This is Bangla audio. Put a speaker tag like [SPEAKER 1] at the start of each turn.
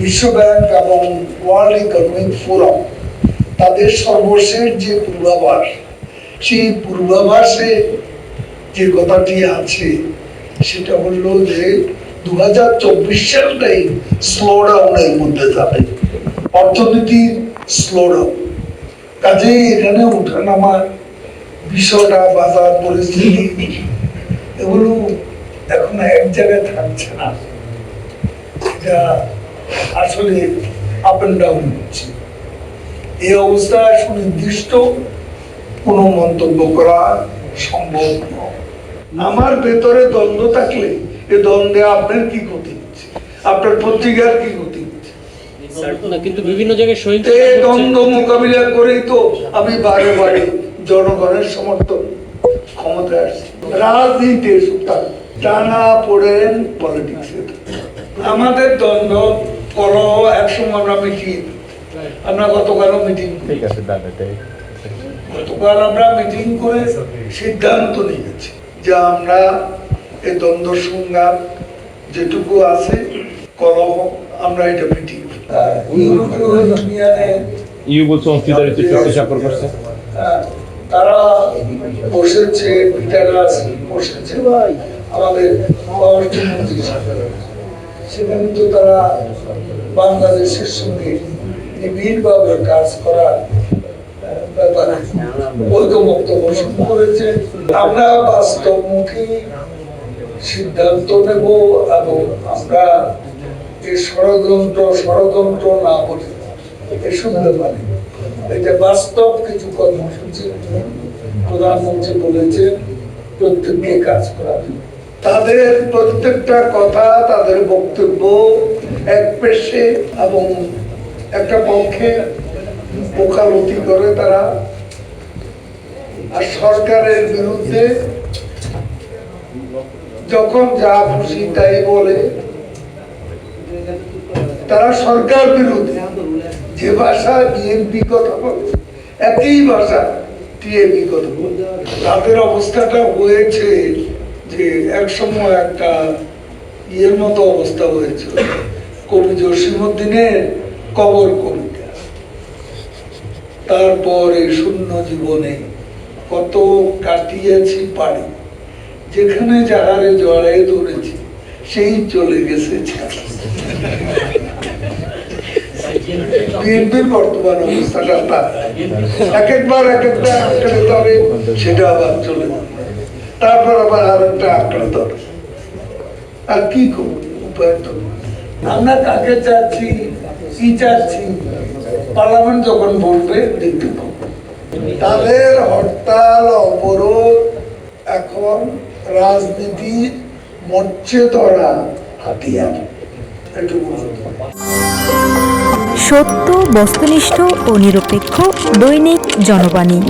[SPEAKER 1] বিশ্বব্যাংক এবং ওয়ার্ল্ড ইকোনমিক ফোরাম, তাদের সর্বশেষ যে পূর্বাভাস, সেই পূর্বাভাসে যে কথাটি আছে, সেটা হলো যে দু হাজার চব্বিশ সালটাই স্লো ডাউনের মধ্যে যাবে। অর্থনীতির স্লো ডাউন কাজেই এখানে ওঠানামার বিষয়টা, বাজার পরিস্থিতি, এগুলো এখন এক জায়গায় থাকছে না। এটা আসলে আপ এন্ড ডাউন হচ্ছে। এই অবস্থায় সুনির্দিষ্ট কোনো মন্তব্য করা সম্ভব নয়। আমার ভেতরে দ্বন্দ্ব থাকলে এ দ্বন্দ্বে আপনার কি ক্ষতি হচ্ছে? আপনার পত্রিকার কি ক্ষতি হচ্ছে?
[SPEAKER 2] কিন্তু বিভিন্ন জায়গায়
[SPEAKER 1] এই দ্বন্দ্ব মোকাবিলা করেই তো আমি বারে বারে জনগণের সমর্থন ক্ষমতায় আসছি। রাজনীতি সুতরাং টানা পড়েন পলিটিক্সে আমাদের দ্বন্দ্ব করো একসময় আমরা মিটিং আমরা গতকালও মিটিং
[SPEAKER 3] ঠিক আছে দাদা
[SPEAKER 1] গতকাল আমরা মিটিং করে সিদ্ধান্ত নিয়েছি যে আমরা এই দ্বন্দ্ব সংঘাত যেটুকু আছে কলহ আমরা এটা মিটিং
[SPEAKER 3] অংশীদারিত্ব চুক্তি স্বাক্ষর করছে।
[SPEAKER 1] তারা বসেছে পিটারা বসেছে। আমাদের অর্থমন্ত্রী সেখানে তো তারা বাংলাদেশের সঙ্গে নিবিড়ভাবে কাজ করার ব্যাপারে পোষণ করেছে। আমরা বাস্তবমুখী সিদ্ধান্ত নেব এবং আমরা যে ষড়যন্ত্র ষড়যন্ত্র না বলি এ শুনতে পারি এটা বাস্তব কিছু কর্মসূচি প্রধানমন্ত্রী বলেছেন, প্রত্যেককে কাজ করা তাদের প্রত্যেকটা কথা, তাদের বক্তব্য এক পেশে এবং একটা পক্ষে ওকালতি করে তারা। আর সরকারের বিরুদ্ধে যখন যা খুশি তাই বলে। তারা সরকার বিরোধী যে ভাষা বিএনপি কথা বলে, একই ভাষা টিএমপি কথা বলে। তাদের অবস্থাটা হয়েছে যে এক সময় একটা ইয়ের মতো অবস্থা হয়েছিল। কবি জসিমুদ্দিনের কবর কবিতা। তারপর এই শূন্য জীবনে কত কাটিয়েছি পারি যেখানে যাহারে জড়াই ধরেছি, সেই চলে গেছে বিএনপির বর্তমান অবস্থাটা এক একবার, এক একটা সেটা আবার চলে যাবে। তারপর আবার আর একটা ধরে। আর কি উপায় তো আমরা কাকে চাচ্ছি? কি চাচ্ছি? পার্লামেন্ট যখন বলবে, দেখতে পাবো। তাদের হরতাল, অবরোধ, এখন রাজনীতির মরচে ধরা হাতিয়ার।
[SPEAKER 4] সত্য, বস্তুনিষ্ঠ ও নিরপেক্ষ দৈনিক জনবাণী।